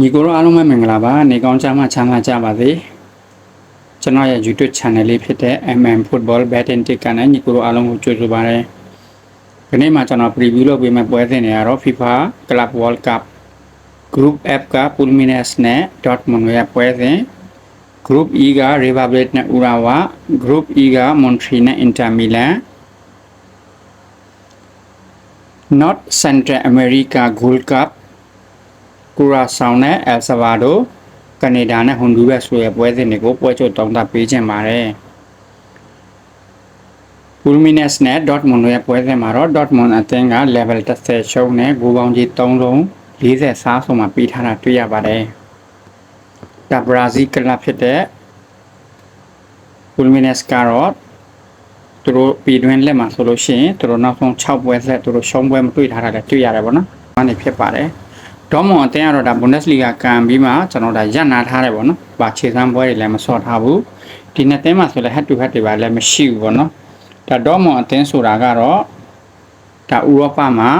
ညီကိုတို့အားလုံးပဲမင်္ဂလာပါနေကောင်းကြမှာချမ်းသာကြပါစေကျွန်တော်ရဲ့ YouTube channel လေးဖြစ်တဲ့ MM Football Betting Tick ကနေညီကိုတို့အားလုံးကိုကြိုဆိုပါရစေဒီနေ့မှာကျွန်တော် preview လုပ်ပေးမယ့်ပွဲစဉ်တွေကတော့ FIFA Club World Cup Group F က Pulmines နဲ့ Dortmund ရဲ့ပွဲစဉ် Group E က River Plate နဲ့ Urawa Group E က Montreal နဲ့ Inter Milan North Central America Gold Cup ကူရာဆောင်နဲ့အယ်ဆာဗာဒိုကနေဒါနဲ့ဟွန်ဒူရက်ဆိုရဲ့ပွဲစဉ်တွေကိုပွဲချုပ်တောင်းတပေးခြင်းပါတယ်ပူလ်မီနက်စ်နဲ့ဒေါ့မွန်ရဲ့ပွဲစဉ်မှာတော့ဒေါ့မွန်အသင်းက level 30ရှုံးနဲ့ဂိုးပေါင်းကြီး3လုံး40စားဆုံးမှာပြီးထားတာတွေ့ရပါတယ်။ဒါဘရာဇီးကလပ်ဖြစ်တဲ့ပူလ်မီနက်စ်ကတော့သူတို့ပြည်တွင်းလက်မှာဆိုလို့ရှိရင်သူတို့နောက်ဆုံး6ပွဲဆက်သူတို့ရှုံးပွဲမတွေ့ထားတာလည်းတွေ့ရတယ်ပေါ့နော်။ဘာနေဖြစ်ပါတယ်။ ဒေါမွန်အသင်းကတော့ဒါဘွန်ဒက်စလီဂါကန်ပြီးမှကျွန်တော်ဒါရပ်နာထားတယ်ပေါ့နော်။ဘာခြေစမ်းပွဲတွေလည်းမစော့ထားဘူး။ဒီနှစ်သင်းမှာဆိုလည်း head to head တွေပါလည်းမရှိဘူးပေါ့နော်။ဒါဒေါမွန်အသင်းဆိုတာကတော့ဒါဥရောပမှာ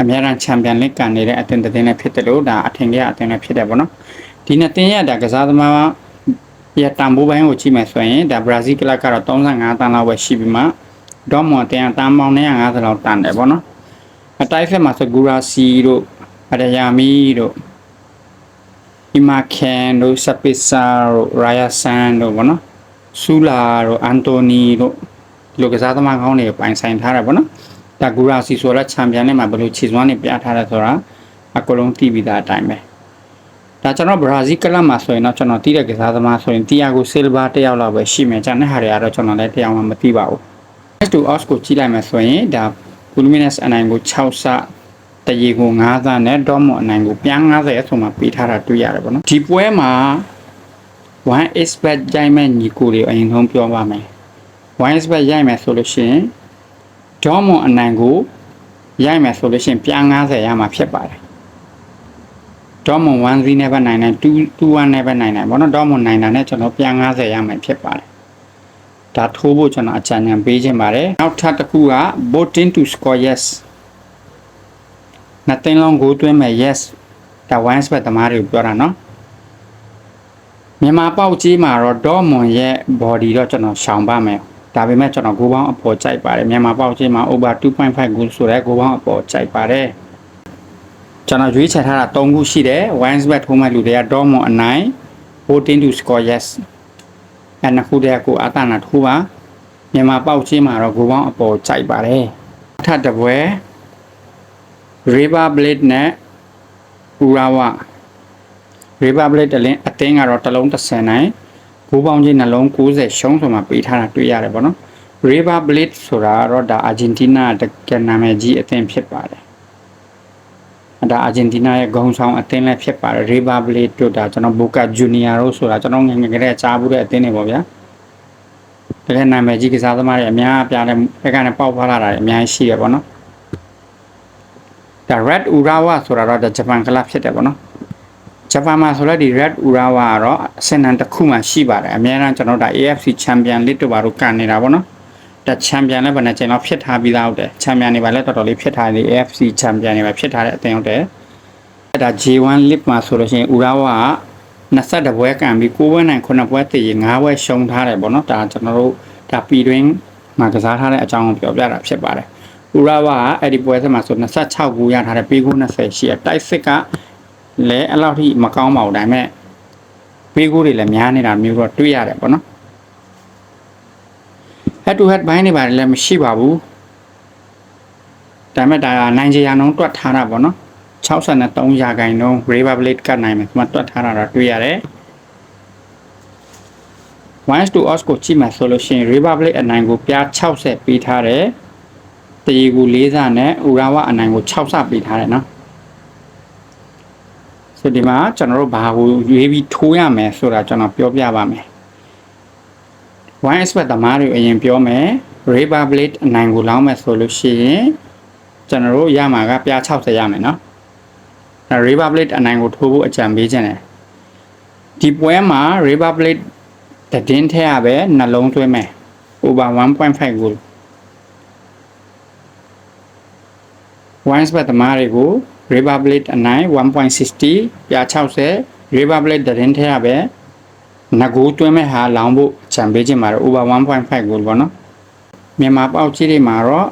အများအားချန်ပီယံလိကန်နေတဲ့အသင်းတစ်သင်းလည်းဖြစ်တယ်လို့ဒါအထင်ကြီးအသင်းလည်းဖြစ်တယ်ပေါ့နော်။ဒီနှစ်သင်းရဲ့ဒါကစားသမားရတန်ဖိုးပိုင်းကိုကြည့်မယ်ဆိုရင်ဒါဘရာဇီးကလပ်ကတော့35တန်းလောက်ပဲရှိပြီးမှဒေါမွန်အသင်းကတန်းပေါင်း150လောက်တန်းတယ်ပေါ့နော်။အတိုက်ဖက်မှာဆိုဂူရာစီတို့ အရယာမီတို့အီမာကန်တို့စပစ်ဆာတို့ရာယာဆန်တို့ဗောနော်ဆူလာတို့အန်တိုနီတို့ဒီလိုကစားသမားကောင်းတွေပိုင်ဆိုင်ထားတာဗောနော်ဒါဂူရာစီဆိုတော့ချန်ပီယံနဲ့မှာဘယ်လိုခြေစွမ်းတွေပြထားတယ်ဆိုတာအကလုံးသိပြီးသားအတိုင်းပဲဒါကျွန်တော်ဘရာဇီးကလပ်မှာဆိုရင်တော့ကျွန်တော်သိတဲ့ကစားသမားဆိုရင်တီယာဂိုဆီလ်ဗာတယောက်လောက်ပဲရှိမယ်။ကျန်တဲ့ဟာတွေကတော့ကျွန်တော်လည်းတရားမှမသိပါဘူး။ S to OS ကိုကြည့်လိုက်မယ်ဆိုရင်ဒါ Luminous အနိုင်ကို6ဆ တရေကို9သန်းနဲ့ဒေါမွန်အနိုင်ကိုပြန်90အဆုံးမှာပေးထားတာတွေ့ရတယ်ပေါ့နော်ဒီပွဲမှာ1 expert ရိုက်မဲ့ညီကိုတွေအရင်ဆုံးပြောပါမယ်1 expert ရိုက်မယ်ဆိုလို့ရှိရင်ဒေါမွန်အနိုင်ကိုရိုက်မယ်ဆိုလို့ရှိရင်ပြန်90ရမှာဖြစ်ပါတယ်ဒေါမွန်1 0နဲ့ပဲနိုင်နိုင်2 2 1နဲ့ပဲနိုင်နိုင်ပေါ့နော်ဒေါမွန်နိုင်တာနဲ့ကျွန်တော်ပြန်90ရမှာဖြစ်ပါတယ်ဒါထိုးဖို့ကျွန်တော်အကြံဉာဏ်ပေးခြင်းပါတယ်နောက်ထပ်တစ်ခုက voting to score yes နှစ်သိန်းလုံးကိုတွင်းမဲ့ yes ဒါဝိုင်းစပက်သမားတွေကိုပြောတာနော်မြန်မာပေါက်ကြီးမှာတော့ဒေါ်မွန်ရဲ့ body တော့ကျွန်တော်ရှောင်ပါမယ်ဒါပေမဲ့ကျွန်တော်ကိုပေါင်းအပေါ်ကြိုက်ပါတယ်မြန်မာပေါက်ကြီးမှာ over 2.5 goal ဆိုတဲ့ကိုပေါင်းအပေါ်ကြိုက်ပါတယ်ကျွန်တော်ရွေးချယ်ထားတာ၃ခုရှိတယ် Winesback ထိုးမဲ့လူတွေက Dortmund အနိုင် Botin to score yes အဲ့နှစ်ခုတည်းကိုအတနာထိုးပါမြန်မာပေါက်ချင်းမှာတော့ဂိုးပေါင်းအပေါ်ကြိုက်ပါတယ်ထပ်တပွဲ River Blade နဲ့ Urawa River Blade တလင်းအတင်းကတော့တစ်လုံး30နိုင်ဘူပေါင်းကြီးနှလုံး90ရှုံးဆိုမှပေးထားတာတွေ့ရတယ်ပေါ့နော် River Blade ဆိုတာတော့ဒါအာဂျင်တီးနားတကယ်နာမည်ကြီးအသင်းဖြစ်ပါတယ်ဒါအာဂျင်တီးနားရဲ့ဂုံဆောင်အသင်းလည်းဖြစ်ပါတယ် River Blade တို့ဒါကျွန်တော် Boca Junior တို့ဆိုတာကျွန်တော်ငယ်ငယ်ကတည်းကကြားဘူးတဲ့အသင်းတွေပေါ့ဗျာတကယ်နာမည်ကြီးကစားသမားတွေအများအပြားနဲ့ဘက်ကနေပေါက်ဖွာလာတာတွေအများကြီးရှိရပေါ့နော် ဒါ Red Urawa ဆိုတာတော့ဂျပန်ကလပ်ဖြစ်တယ်ပေါ့နော်ဂျပန်မှာဆိုလည်းဒီ Red Urawa ကတော့အစင်တန်တစ်ခုမှရှိပါတယ်အများအားကျွန်တော်ဒါ AFC Champion League တို့ဘာလို့ကန်နေတာပေါ့နော်ဒါ Champion လည်းဘယ်နဲ့ချိန်တော့ဖြစ်ထားပြီးသားဟုတ်တယ် Champion တွေပါလည်းတော်တော်လေးဖြစ်ထားတယ် AFC Champion တွေပါဖြစ်ထားတဲ့အသင်းဟုတ်တယ်ဒါ J1 League မှာဆိုလို့ရှိရင် Urawa က22ပွဲကန်ပြီး9ပွဲနိုင်9ပွဲတည်ရင်9ပွဲရှုံးထားတယ်ပေါ့နော်ဒါကျွန်တော်တို့ဒါပြည်တွင်းမှာကစားထားတဲ့အကြောင်းကိုပြောပြတာဖြစ်ပါတယ် ဥရဝါအဲ့ဒီပွဲဆက်မှာဆို26ကိုရထားတယ်ပေးကို20ရှိရတိုက်စစ်ကလည်းအဲ့လောက်ထိမကောင်းပါဘူးဒါပေမဲ့ပေးကိုတွေလည်းများနေတာမျိုးတော့တွေ့ရတယ်ပေါ့နော် head to head ဘိုင်းတွေပါတယ်လည်းမရှိပါဘူးဒါပေမဲ့ဒါနိုင်ချရာနှုန်းတွက်ထားတာပေါ့နော်63ရာခိုင်နှုန်း River Blade ကနိုင်မယ်ဒီမှာတွက်ထားတာတော့တွေ့ရတယ် once to us ကိုကြည့်မှဆိုလို့ရှိရင် River Blade အနိုင်ကိုပြား60ပေးထားတယ် တရေကို၄ဆနဲ့ဥရဝအနိုင်ကို6ဆပေးထားတယ်နော်ဆိုဒီမှာကျွန်တော်တို့ဘာကိုရွေးပြီးထိုးရမယ်ဆိုတာကျွန်တော်ပြောပြပါမယ် one expert သမားတွေအရင်ပြောမယ် River Blade အနိုင်ကိုလောင်းမယ်ဆိုလို့ရှိရင်ကျွန်တော်တို့ရမှာကပြား60ရမယ်နော်အဲ River Blade အနိုင်ကိုထိုးဖို့အကြံပေးခြင်းတယ်ဒီပွဲမှာ River Blade တည်င်းထဲရပဲနှလုံးသွင်းမယ် over 1.5 goal wines ဘက်သမားတွေကို Republic အနိုင်1.60ပြ60 Republic တရင်ထဲရပဲငကိုတွင်းမဲ့ဟာလောင်ဖို့ချန်ပေးခြင်းမှာတော့ over 1.5 goal ပေါ့နော်မြန်မာပေါက်ကြီးတွေမှာတော့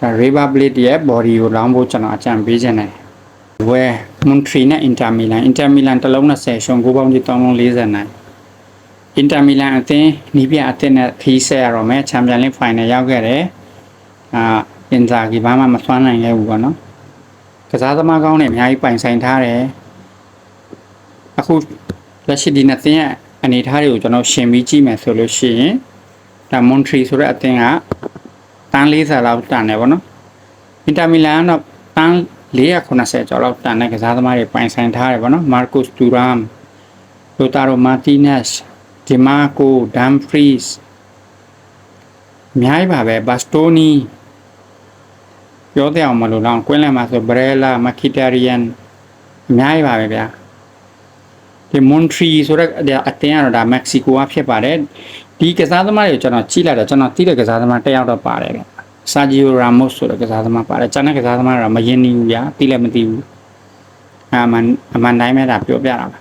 ဒါ Republic ရဲ့ body ကိုလောင်ဖို့ကျွန်တော်အကြံပေးခြင်းတယ်ဝဲ Montreal နဲ့ Inter Milan Inter Milan တစ်လုံး20ရှုံး9ပေါင်းကြီး3လုံး40နိုင် Inter Milan အသင်းနီးပြအသင်းနဲ့ခီးဆက်ရတော့မယ်ချန်ပီယံလိဖိုင်နယ်ရောက်ခဲ့တယ်အာ အင်ဇာဂီဘာမှမဆွမ်းနိုင်ခဲ့ဘူးပေါ့နော်ကစားသမားကောင်းတွေအများကြီးပိုင်ဆိုင်ထားတယ်အခုလက်ရှိဒီနှစ်သင်းရဲ့အနေအထားတွေကိုကျွန်တော်ရှင်းပြီးကြည့်မယ်ဆိုလို့ရှိရင်ဒါမွန်ထရီဆိုတဲ့အသင်းကတန်း40လောက်တန်တယ်ပေါ့နော်အင်တာမီလန်ကတော့တန်း490ကျော်လောက်တန်တဲ့ကစားသမားတွေပိုင်ဆိုင်ထားတယ်ပေါ့နော်မာကုစ်တူရမ်လိုတာရိုမာတီနက်စ်ဒီမာကိုဒမ်ဖရီစ်အများကြီးပါပဲဘတ်စတိုနီ ပြောတဲ့အောင်မလို့တော့ကွင်းလယ်မှာဆိုဘရဲလာမကီတာရီယန်အများကြီးပါပဲဗျာဒီမွန်ထရီဆိုတဲ့အတင်းကတော့ဒါမက္ကဆီကိုကဖြစ်ပါတယ်ဒီကစားသမားတွေကိုကျွန်တော်ကြည့်လိုက်တော့ကျွန်တော်သိတဲ့ကစားသမားတစ်ယောက်တော့ပါတယ်ဗျဆာဂျီယိုရာမို့ဆိုတဲ့ကစားသမားပါတယ်ကျွန်တော်ကစားသမားကတော့မယဉ်နေဘူးဗျာသိလည်းမသိဘူးအာမန်အမှန်တိုင်းပဲဒါပြောပြတာပါ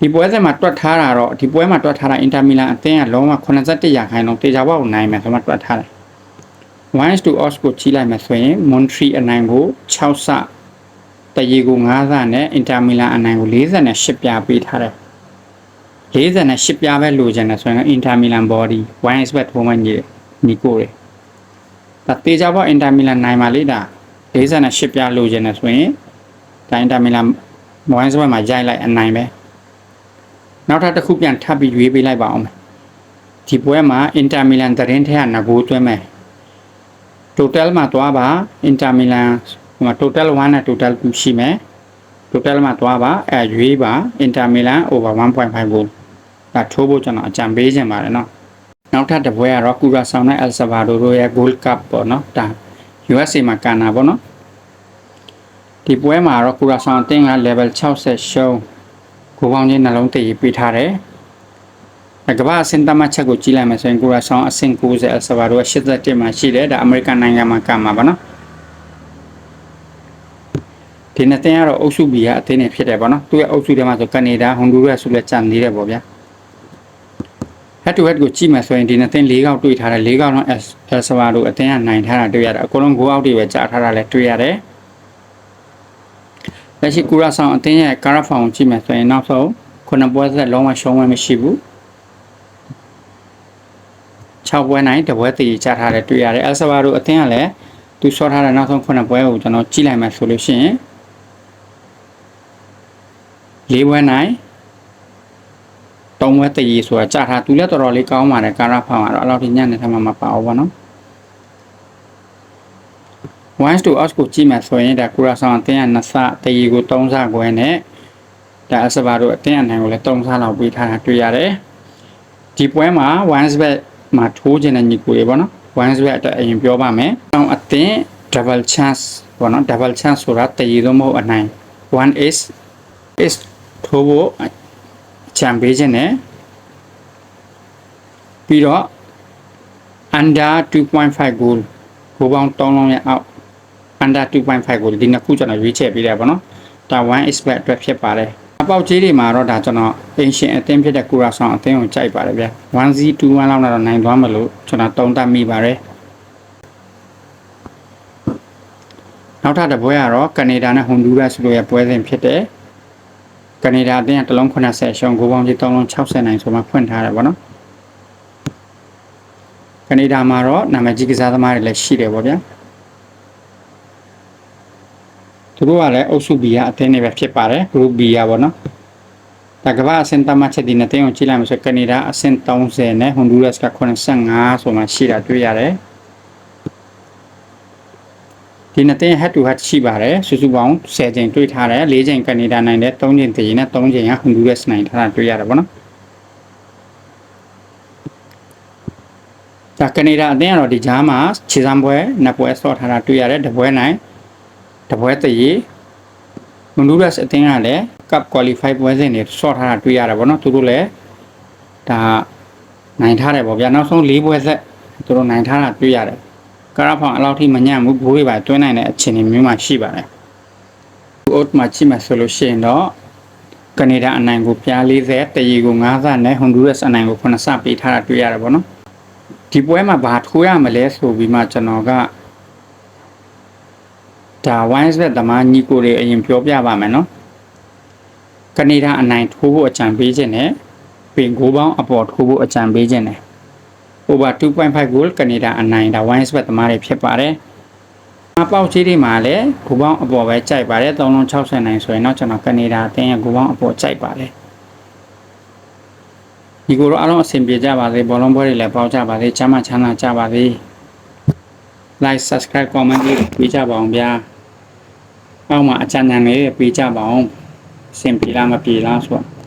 ဒီပွဲစဉ်မှာတွက်ထားတာတော့ဒီပွဲမှာတွက်ထားတာအင်တာမီလန်အသင်းကလုံးဝ81ရာခိုင်နှုန်းတေချာဘောက်နိုင်မယ်ဆိုမှတွက်ထားတယ် 1 to odds ကိုကြီးလိုက်မယ်ဆိုရင် Montri အနိုင်ကို6ဆတရေကို9ဆနဲ့ Inter Milan အနိုင်ကို48ပြပေးထားတယ်48ပြပဲလိုချင်တယ်ဆိုရင် Inter Milan body 1 expert woman ကြီးနီကိုတွေဒါတေချာဘော Inter Milan နိုင်ပါလေဒါ48ပြလိုချင်တယ်ဆိုရင်ဒါ Inter Milan 1 expert မှာရိုက်လိုက်အနိုင်ပဲနောက်ထပ်တစ်ခုပြန်ထပ်ပြီးရွေးပေးလိုက်ပါအောင်ဒီပွဲမှာ Inter Milan တရင်ထဲကငကိုသွင်းမယ် total မှာသွားပါ Inter Milan ဟိုမှာ total 1နဲ့ total 2ရှိမယ် total မှာသွားပါအဲရွေးပါ Inter Milan over 1.5 goal ဒါထိုးဖို့ကျွန်တော်အကြံပေးခြင်းပါတယ်เนาะနောက်ထပ်တစ်ပွဲကတော့ကူရာဆောင်နဲ့ El Salvador တို့ရဲ့ Gold Cup ပေါ့เนาะဒါ USA မှာကန်တာပေါ့เนาะဒီပွဲမှာတော့ကူရာဆောင်အသင်းက level 60ရှုံးကိုပေါင်းချင်းနှလုံးတည်ပေးထားတယ် ကမ္ဘာအဆင့်တမချက်ကိုကြည့်လိုက်မယ်ဆိုရင်ကိုရာဆောင်အဆင့်90အယ်ဆာဗာဒိုက87မှာရှိတယ်ဒါအမေရိကန်နိုင်ငံမှာကမှာပါနော်ဒီနှစ်တင်းကတော့အုပ်စု B ကအသင်းနဲ့ဖြစ်တယ်ပေါ့နော်သူရဲ့အုပ်စုထဲမှာဆိုကနေဒါဟွန်ဒူရက်ဆိုလည်းကြံနေတယ်ပေါ့ဗျာ head to head ကိုကြည့်မယ်ဆိုရင်ဒီနှစ်တင်း၄កောက်တွေ့ထားတယ်၄កောက်လုံးအယ်ဆာဗာဒိုအသင်းကနိုင်ထားတာတွေ့ရတယ်အကုန်လုံး9အောက်တွေပဲကြာထားတာလည်းတွေ့ရတယ်လက်ရှိကူရာဆောင်အသင်းရဲ့ကာရာဖောင်ကိုကြည့်မယ်ဆိုရင်နောက်ဆုံးခုနှစ်ပွဲဆက်လုံးဝရှုံးဝဲမရှိဘူး 6ပွဲနိုင်တပွဲတည်ချထားတယ်တွေ့ရတယ်အယ်ဆာဗာဒိုအသင်းကလည်းသူဆော့ထားတဲ့နောက်ဆုံး9ပွဲကိုကျွန်တော်ကြည့်လိုက်မှဆိုလို့ရှိရင်၄ပွဲနိုင်3ပွဲတည်ဆိုတာကြာထားသူလည်းတော်တော်လေးကောင်းပါတယ်ကာရာဖောင်ကတော့အဲ့လောက်ထိညံ့နေထမှာမပါဘူးဗောနော် once to us ကိုကြည့်မှဆိုရင်ဒါကူရာဆောင်အသင်းက2ဆတည်ကို3ဆခွဲနဲ့ဒါအယ်ဆာဗာဒိုအသင်းအနိုင်ကိုလည်း3ဆလောက်ပေးထားတာတွေ့ရတယ်ဒီပွဲမှာ once bet မှာထိုးခြင်းတဲ့ညီကိုတွေပေါ့နော် one sweat အတွက်အရင်ပြောပါမယ်။အောင်အသင်း double chance ပေါ့နော် double chance ဆိုတာတည်ရတော့မဟုတ်အနိုင် one is is ထိုးဖို့ချန်ပေးခြင်းနဲ့ပြီးတော့ under 2.5 goal ကိုပေါင်း3လုံးရဲ့အောက် under 2.5 goal ဒီနှစ်ခုကျွန်တော်ရွေးချယ်ပေးတယ်ပေါ့နော်။ဒါ one is bet အတွက်ဖြစ်ပါတယ်။ အပေါက်ကြီးတွေမှာတော့ဒါကျွန်တော်အင်ရှင်အသင်းဖြစ်တဲ့ကူရာဆောင်အသင်းကိုကြိုက်ပါတယ်ဗျာ 1Z21 လောက်တော့နိုင်သွားမလို့ကျွန်တော်တုံးတတ်မိပါတယ်နောက်ထပ်တစ်ပွဲကတော့ကနေဒါနဲ့ဟွန်ဒူရက်စ်တို့ရဲ့ပွဲစဉ်ဖြစ်တဲ့ကနေဒါအသင်းကတလုံး80ရှုံးဂိုးပေါင်းကြီး3လုံး60နိုင်ဆိုမှဖွင့်ထားတယ်ဗောနော်ကနေဒါမှာတော့နာမည်ကြီးကစားသမားတွေလည်းရှိတယ်ဗောဗျာ သူတို့ကလည်းအုပ်စု B ကအသင်းတွေပဲဖြစ်ပါတယ် group B ရပါတော့ဒါကမ္ဘာအဆင့်တမချက်ဒီနှစ်သင်းကိုကြည့်လိုက်မှဆိုကနေဒါအဆင့်30နဲ့ဟွန်ဒူရက်စ်က85ဆိုမှရှိတာတွေ့ရတယ်ဒီနှစ်သင်း head to head ရှိပါတယ်စုစုပေါင်း10ချိန်တွေ့ထားတယ်4ချိန်ကနေဒါနိုင်တယ်3ချိန်တည်နဲ့3ချိန်ကဟွန်ဒူရက်စ်နိုင်ထားတာတွေ့ရတယ်ပေါ့နော်ဒါကနေဒါအသင်းကတော့ဒီကြားမှာခြေစမ်းပွဲနှစ်ပွဲဆော့ထားတာတွေ့ရတယ်တပွဲနိုင် တပွဲတည်ဟွန်ဒူရက်စ်အသင်းကလည်း cup qualify ပွဲစဉ်တွေဆော့ထားတာတွေ့ရတယ်ဗောနော်သူတို့လည်းဒါနိုင်ထားတယ်ဗောဗျာနောက်ဆုံး၄ပွဲဆက်သူတို့နိုင်ထားတာတွေ့ရတယ်ကကရဖောင်အလောက်ထိမညံ့ဘူးဘိုးတွေပါတွင်းနိုင်တဲ့အခြေအနေမျိုးမှရှိပါတယ်။အိုတ်မှာချိမှဆိုလို့ရှိရင်တော့ကနေဒါအနိုင်ကိုပြား40တရီကို9ဆနဲ့ဟွန်ဒူရက်စ်အနိုင်ကို9ဆပေးထားတာတွေ့ရတာပေါ့နော်။ဒီပွဲမှာဘာထိုးရမလဲဆိုပြီးမှကျွန်တော်က ဒါ wine set သမားညီကိုတွေအရင်ပြောပြပါမယ်နော်။ကနေဒါအနိုင်ထိုးဖို့အကြံပေးခြင်းနဲ့ပင်ကိုပေါင်းအပေါ်ထိုးဖို့အကြံပေးခြင်းနဲ့ over 2.5 goal ကနေဒါအနိုင်ဒါ wine sweat သမားတွေဖြစ်ပါတယ်။အပေါက်ကြီးတွေမှာလည်းဂူပေါင်းအပေါ်ပဲကြိုက်ပါတယ်3လုံး60နိုင်ဆိုရင်တော့ကျွန်တော်ကနေဒါအတင်းရဲ့ဂူပေါင်းအပေါ်ကြိုက်ပါတယ်။ဒီကိုတော့အားလုံးအဆင်ပြေကြပါစေဘောလုံးပွဲတွေလည်းပေါက်ကြပါစေချမ်းသာချမ်းသာကြပါစေ။ like subscribe comment လေးပေးကြပါအောင်ဗျာ။ အောက်မှာအကြံဉာဏ်လေးပေးကြပါအောင်။အဆင်ပြေလားမပြေလားဆိုတော့